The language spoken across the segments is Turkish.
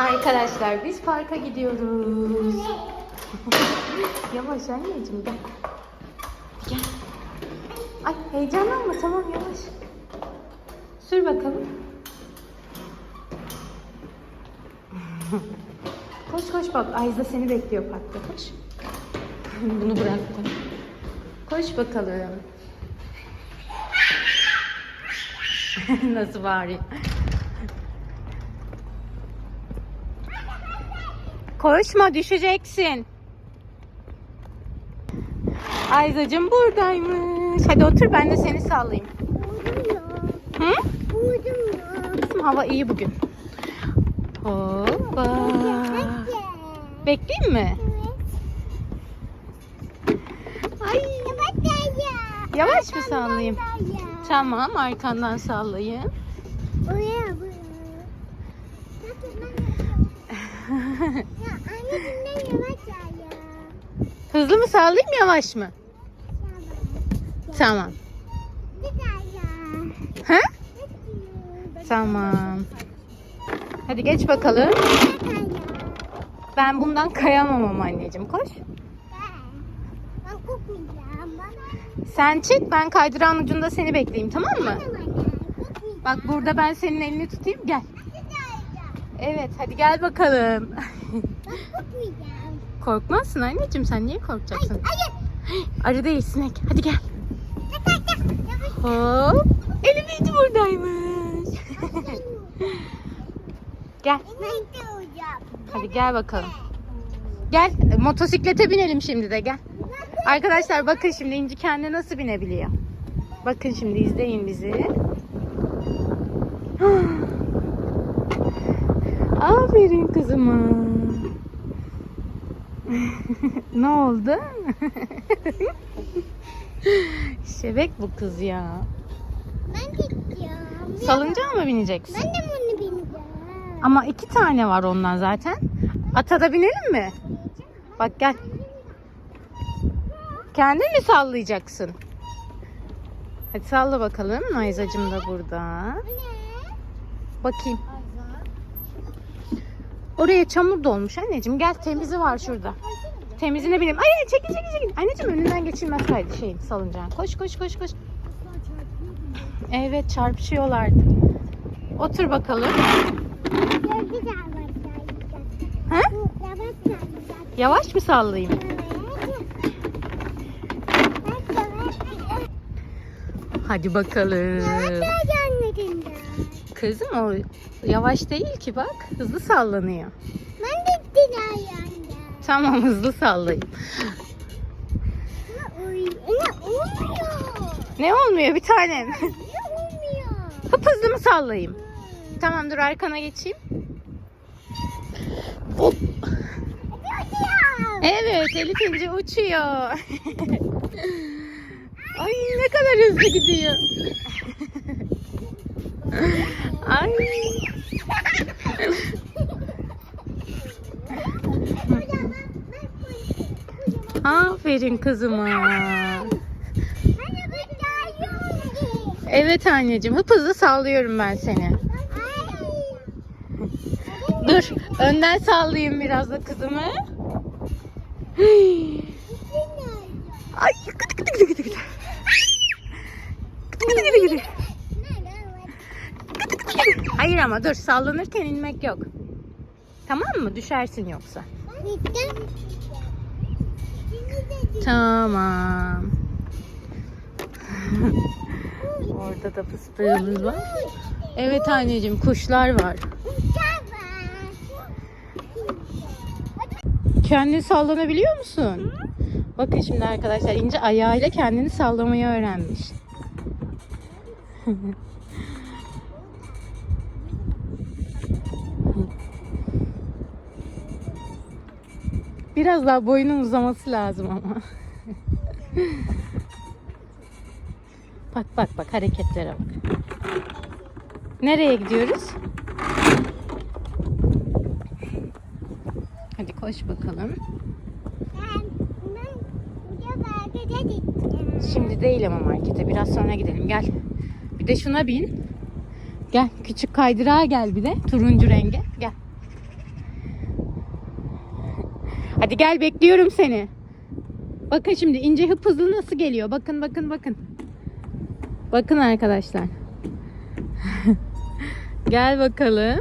Arkadaşlar biz parka gidiyoruz. yavaş anneciğim gel. Gel. Ay heyecanlanma tamam yavaş. Sür bakalım. koş koş bak Ayza seni bekliyor parkta koş. Bunu bıraktım. Koş bakalım. Nasıl bağırıyor? Koşma düşeceksin. Ayzacığım buradaymış. Hadi otur ben de seni sallayayım. Hı? Kızım hava iyi bugün. Hoppa. Bekleyeyim mi? Ay. Yavaş mı sallayayım? Tamam arkandan sallayayım. Buraya buraya. Ya yavaş ya. Hızlı mı sallayayım yavaş mı? Tamam. Bir daha ya. Ha? Tamam. Hadi geç bakalım. Ben bundan kayamam ama anneciğim koş. Sen çık ben kaydıran ucunda seni bekleyeyim tamam mı? Tamam. Bak burada ben senin elini tutayım gel. Evet hadi gel bakalım. Korkmazsın anneciğim sen niye korkacaksın? Hayır. Arı değil sinek. Hadi gel. Hop. Elif buradaymış. gel. Hadi gel bakalım. Gel motosiklete binelim şimdi de gel. Arkadaşlar bakın şimdi İnci kendi nasıl binebiliyor. Bakın şimdi izleyin bizi. Aferin kızıma. ne oldu? Şebek bu kız ya. Ben de gidiyorum. Salıncağa mı bineceksin? Ben de bunu bineceğim. Ama iki tane var ondan zaten. Ata da binelim mi? Bak gel. Kendin mi sallayacaksın? Hadi salla bakalım. Nayzacığım da burada. Bakayım. Oraya çamur dolmuş anneciğim. Gel temizi var şurada. Temizine binelim. Ay ay çekil çekil çekil. Anneciğim önünden geçilmez kaydı şeyin salıncağın. Koş koş koş koş. Evet çarpışıyorlardı. Otur bakalım. Ha? Yavaş mı sallayayım? Hadi bakalım. Kızım o yavaş değil ki bak. Hızlı sallanıyor. Ben de yani. Tamam hızlı sallayayım. Ne olmuyor? Ne olmuyor bir tanem? Ne olmuyor? Hıp hızlı mı sallayayım? Tamam dur arkana geçeyim. Hop. Evet Elif İnci uçuyor. Ay ne kadar hızlı gidiyor. Aferin kızıma. Evet anneciğim hıp hızlı sallıyorum ben seni. Dur önden sallayayım biraz da kızımı. Ay gıdı gıdı gıdı gıdı gıdı. Gıdı gıdı gıdı gıdı. Hayır ama dur sallanırken inmek yok. Tamam mı? Düşersin yoksa. Tamam. Orada da fıstığımız var. Evet anneciğim kuşlar var. Kendini sallanabiliyor musun? Bakın şimdi arkadaşlar İnce ayağıyla kendini sallamayı öğrenmiş. Biraz daha boyunun uzaması lazım ama. bak bak bak hareketlere bak. Nereye gidiyoruz? Hadi koş bakalım. Şimdi değil ama markete. Biraz sonra gidelim. Gel. Bir de şuna bin. Gel. Küçük kaydırağa gel bir de. Turuncu renge. Gel. Hadi gel bekliyorum seni. Bakın şimdi ince hıp hızlı nasıl geliyor. Bakın bakın bakın. Bakın arkadaşlar. gel bakalım.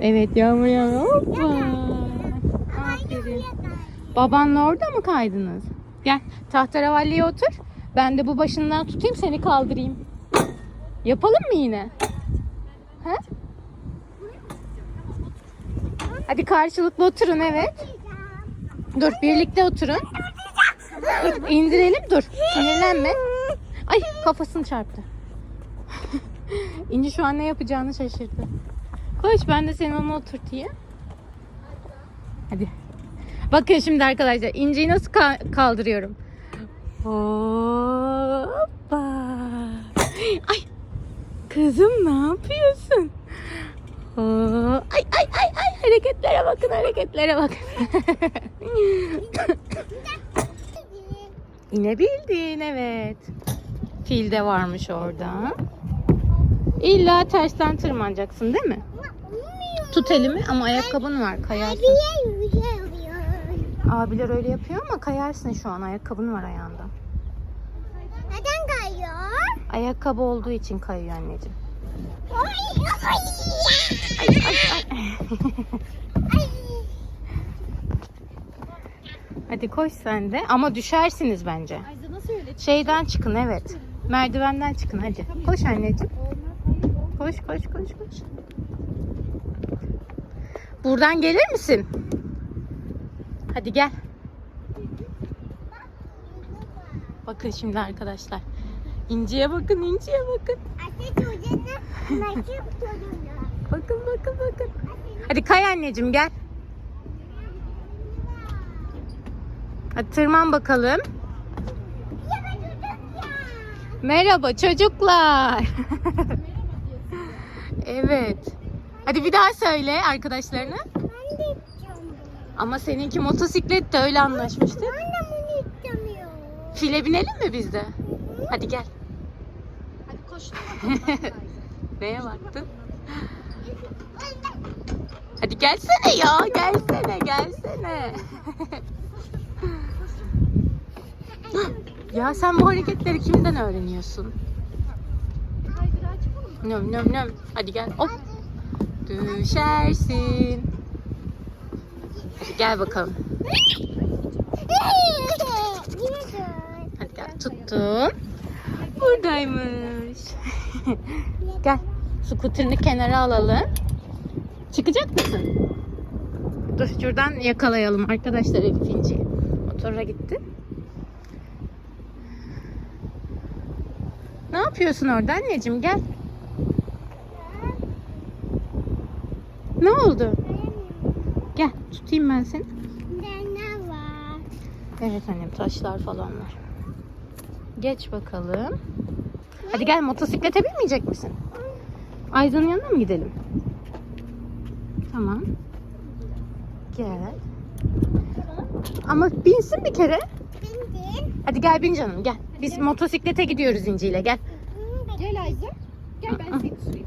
Evet yağmur yağmur. Hoppa. Babanla orada mı kaydınız? Gel tahterevalliye otur. Ben de bu başından tutayım seni kaldırayım. Yapalım mı yine? He? Hadi karşılıklı oturun evet. Dur birlikte oturun. Dur, indirelim dur. Sinirlenme. Ay kafasını çarptı. İnci şu an ne yapacağını şaşırdı. Koş ben de seni ona oturtayım. Hadi. Bakın şimdi arkadaşlar inciyi nasıl ka- kaldırıyorum. Hoppa. Ay. Kızım ne yapıyorsun? Ay ay ay ay hareketlere bakın hareketlere bakın. İnebildin evet. Fil de varmış orada. İlla tersten tırmanacaksın değil mi? Tut elimi ama ayakkabın var kayarsın. Abiler öyle yapıyor ama kayarsın şu an ayakkabın var ayağında. Neden kayıyor? Ayakkabı olduğu için kayıyor anneciğim. Ay. ay. Hadi koş sen de ama düşersiniz bence. Şeyden çıkın evet. Merdivenden çıkın hadi. Koş anneciğim. Koş koş koş koş. Buradan gelir misin? Hadi gel. Bakın şimdi arkadaşlar. İnciye bakın, inciye bakın. Bakın bakın bakın. Hadi kay anneciğim gel. Hadi tırman bakalım. Merhaba çocuklar. evet. Hadi bir daha söyle arkadaşlarına. Ama seninki motosiklet de öyle anlaşmıştık. İstemiyorum. File binelim mi biz de? Hadi gel. Hadi koş. Neye baktın? Hadi gelsene ya, gelsene, gelsene. ya sen bu hareketleri kimden öğreniyorsun? Nöm nöm nöm. Hadi gel. Hop. Düşersin. Hadi gel bakalım. Hadi gel. Tuttum. Buradaymış. gel. Skuterini kenara alalım. Çıkacak mısın? Dur şuradan yakalayalım arkadaşlar Elif İnci'yi. Motora gitti. Ne yapıyorsun orada anneciğim gel. Ne oldu? Gel tutayım ben seni. Ne var? Evet annem taşlar falan var. Geç bakalım. Hadi gel motosiklete binmeyecek misin? Ayza'nın yanına mı gidelim? Tamam. Gel. Ama binsin bir kere. Bindin. Hadi gel bin canım gel. Biz motosiklete gidiyoruz İnci ile gel. Gel Ayza. Gel ben seni süreyim.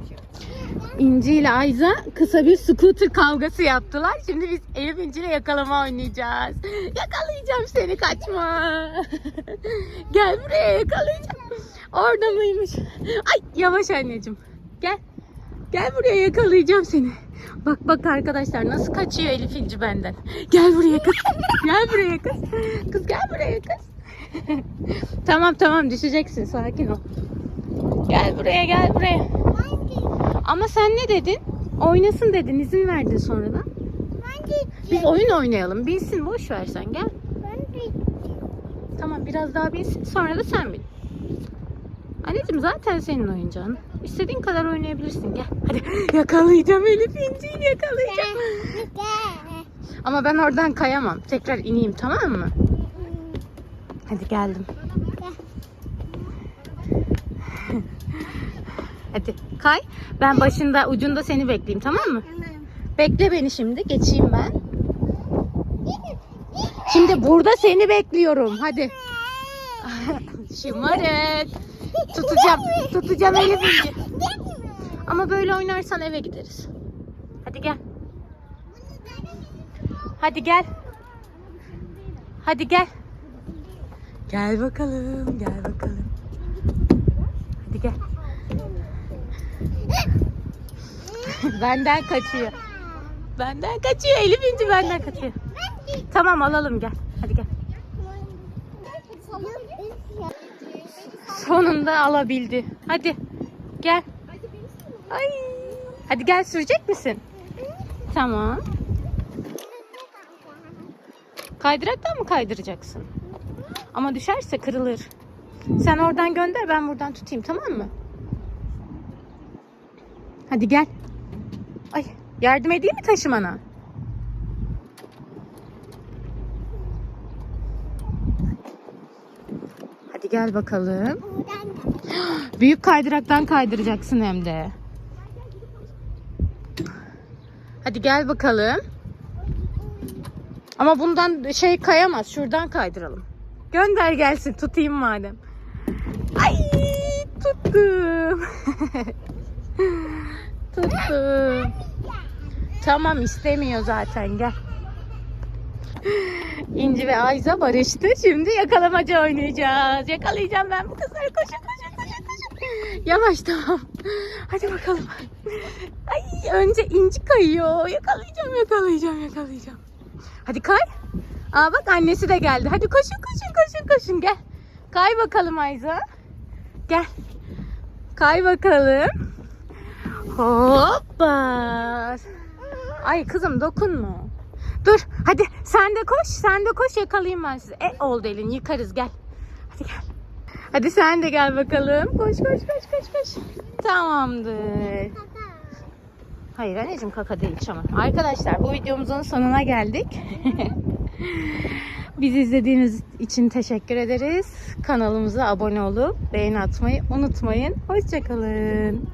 İnci ile Ayza kısa bir scooter kavgası yaptılar. Şimdi biz Elif İnci ile yakalama oynayacağız. Yakalayacağım seni kaçma. Gel buraya yakalayacağım. Orada mıymış? Ay yavaş anneciğim. Gel. Gel buraya yakalayacağım seni. Bak bak arkadaşlar nasıl kaçıyor Elif İnci benden. Gel buraya kız. Gel buraya kız. Kız gel buraya kız. tamam tamam düşeceksin sakin ol. Gel buraya gel buraya. Ama sen ne dedin? Oynasın dedin, izin verdin sonradan. Biz oyun oynayalım. Binsin, boş ver sen gel. Tamam biraz daha binsin, sonra da sen bin. Anneciğim zaten senin oyuncağın. İstediğin kadar oynayabilirsin. Gel. Hadi yakalayacağım Elif İnci'yi yakalayacağım. Ama ben oradan kayamam. Tekrar ineyim tamam mı? Hadi geldim. Hadi kay. Ben başında ucunda seni bekleyeyim tamam mı? Bekle beni şimdi. Geçeyim ben. Şimdi burada seni bekliyorum. Hadi. Şımarık. Tutacağım. Tutacağım Elif İnci. Ama böyle oynarsan eve gideriz. Hadi gel. Hadi gel. Hadi gel. Gel bakalım, gel bakalım. Hadi gel. benden kaçıyor. Benden kaçıyor. Elif İnci benden kaçıyor. Tamam alalım gel. Hadi gel. Sonunda alabildi. Hadi gel. Ay. Hadi gel sürecek misin? Tamam. Kaydıraktan mı kaydıracaksın? Ama düşerse kırılır. Sen oradan gönder ben buradan tutayım tamam mı? Hadi gel. Ay yardım edeyim mi taşımana? Hadi gel bakalım. Büyük kaydıraktan kaydıracaksın hem de. Hadi gel bakalım. Ama bundan şey kayamaz. Şuradan kaydıralım. Gönder gelsin. Tutayım madem. Ay tuttum. tuttum. Tamam istemiyor zaten gel. İnci ve Ayza barıştı. Şimdi yakalamaca oynayacağız. Yakalayacağım ben bu kızları. Koşun koşun koşun koşun. Yavaş tamam. Hadi bakalım. Ay önce İnci kayıyor. Yakalayacağım yakalayacağım yakalayacağım. Hadi kay. Aa bak annesi de geldi. Hadi koşun koşun koşun koşun gel. Kay bakalım Ayza. Gel. Kay bakalım. Hoppa. Ay kızım dokunma. Dur hadi sen de koş sen de koş yakalayayım ben sizi. E oldu elin yıkarız gel. Hadi gel. Hadi sen de gel bakalım. Koş koş koş koş koş. Tamamdır. Hayır anneciğim kaka değil çamur. Arkadaşlar bu videomuzun sonuna geldik. Bizi izlediğiniz için teşekkür ederiz. Kanalımıza abone olup beğeni atmayı unutmayın. Hoşçakalın.